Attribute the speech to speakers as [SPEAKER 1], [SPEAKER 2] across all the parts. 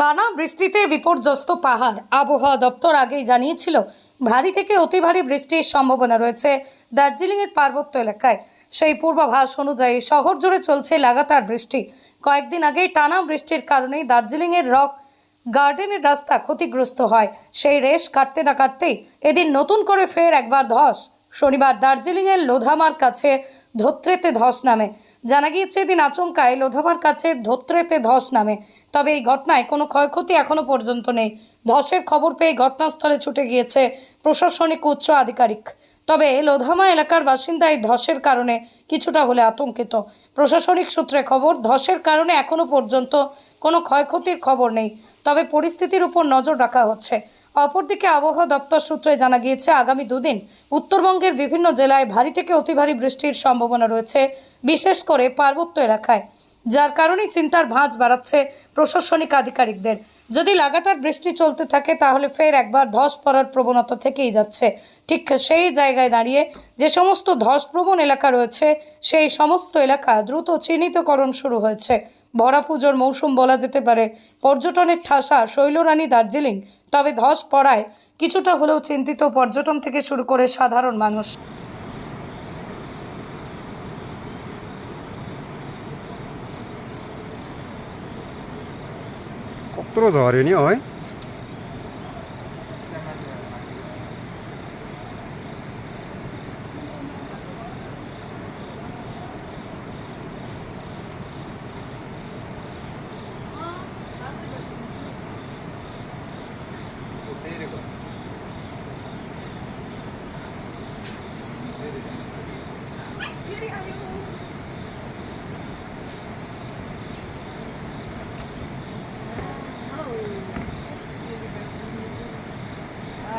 [SPEAKER 1] টানা বৃষ্টিতে বিপর্যস্ত পাহাড়। আবহাওয়া দপ্তর আগেই জানিয়েছিল, ভারী থেকে অতি ভারী বৃষ্টির সম্ভাবনা রয়েছে দার্জিলিংয়ের পার্বত্য এলাকায়। সেই পূর্বাভাস অনুযায়ী শহর জুড়ে চলছে লাগাতার বৃষ্টি। কয়েকদিন আগেই টানা বৃষ্টির কারণেই দার্জিলিংয়ের রক গার্ডেনের রাস্তা ক্ষতিগ্রস্ত হয়। সেই রেশ কাটতে না কাটতেই এদিন নতুন করে ফের একবার ধস। শনিবার দার্জিলিংয়ের লোধামার কাছে ধোত্রেতে ধস নামে। জানা গিয়েছে, এদিন আচমকায় লোধামার কাছে ধোত্রেতে ধস নামে। তবে এই ঘটনায় কোনো ক্ষয়ক্ষতি এখনও পর্যন্ত নেই। ধসের খবর পেয়ে ঘটনাস্থলে ছুটে গিয়েছে প্রশাসনিক উচ্চ আধিকারিক। তবে লোধামা এলাকার বাসিন্দা এই ধসের কারণে কিছুটা হলে আতঙ্কিত। প্রশাসনিক সূত্রে খবর, ধসের কারণে এখনও পর্যন্ত কোনো ক্ষয়ক্ষতির খবর নেই। তবে পরিস্থিতির উপর নজর রাখা হচ্ছে। অপরদিকে আবহাওয়া দপ্তর সূত্রে জানা গিয়েছে, আগামী দুদিন উত্তরবঙ্গের বিভিন্ন জেলায় ভারী থেকে অতি ভারী বৃষ্টির সম্ভাবনা রয়েছে, বিশেষ করে পার্বত্য এলাকায়। যার কারণে চিন্তার ভাঁজ বাড়াচ্ছে প্রশাসনিক আধিকারিকদের। যদি লাগাতার বৃষ্টি চলতে থাকে, তাহলে ফের একবার ধস পড়ার প্রবণতা থেকেই যাচ্ছে। ঠিক সেই জায়গায় দাঁড়িয়ে যে সমস্ত ধসপ্রবণ এলাকা রয়েছে, সেই সমস্ত এলাকা দ্রুত চিহ্নিতকরণ শুরু হয়েছে। ভরা পুজোর মৌসুম বলা যেতে পারে পর্যটনের ঠাসা শৈলরানী দার্জিলিং তবে ধস পড়ায় কিছুটা হলেও চিন্তিত পর্যটন থেকে শুরু করে সাধারণ মানুষ
[SPEAKER 2] 꼭 떨어져 하려니 어이?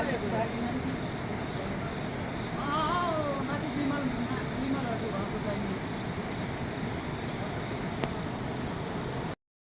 [SPEAKER 2] Thank you.